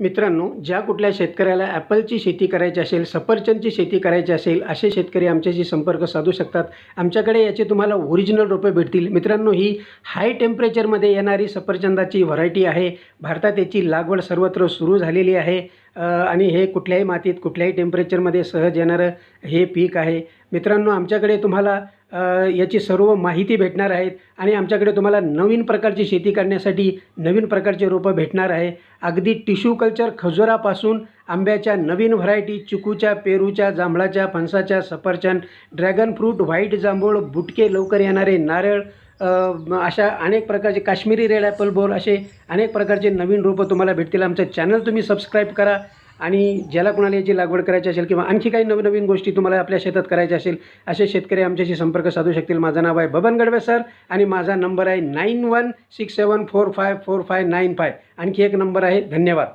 मित्रांनो ज्या कुठल्या शेतकऱ्याला ॲपलची शेती करायची असेल सफरचंदची शेती करायची असेल असे शेतकरी आमच्याशी संपर्क साधू शकतात. आमच्याकडे याचे तुम्हाला ओरिजिनल रोपे भेटतील. मित्रांनो ही हाय टेम्परेचरमध्ये येणारी सफरचंदाची व्हरायटी आहे. भारतात याची लागवड सर्वत्र सुरू झालेली आहे. आणि हे कुठल्याही मातीत कुठल्याही टेम्परेचरमध्ये सहज येणारं हे पीक आहे. मित्रांनो आमच्याकडे तुम्हाला याची सर्व माहिती भेटणार आहेत. आणि आमच्याकडे तुम्हाला नवीन प्रकारची शेती करण्यासाठी नवीन प्रकारचे रोपं भेटणार आहे. अगदी टिश्यू कल्चर खजुरापासून आंब्याच्या नवीन व्हरायटी चिकूच्या पेरूच्या जांभळाच्या फणसाच्या सफरचंद ड्रॅगन फ्रूट व्हाईट जांभूळ बुटके लवकर येणारे नारळ अशा अनेक प्रकारचे काश्मीरी रेड ॲपल बोर असे अनेक प्रकारचे नवीन रोपं तुम्हाला भेटतील. आमचं चॅनल तुम्ही सबस्क्राईब करा. आणि ज्याला कुणाला याची लागवड करायची असेल किंवा आणखी काही नवनवीन गोष्टी तुम्हाला आपल्या शेतात करायच्या असेल असे शेतकरी आमच्याशी संपर्क साधू शकतील. माझं नाव आहे बबन गडवे सर आणि माझा नंबर आहे nine one six seven four five four five nine five. आणखी एक नंबर आहे. धन्यवाद.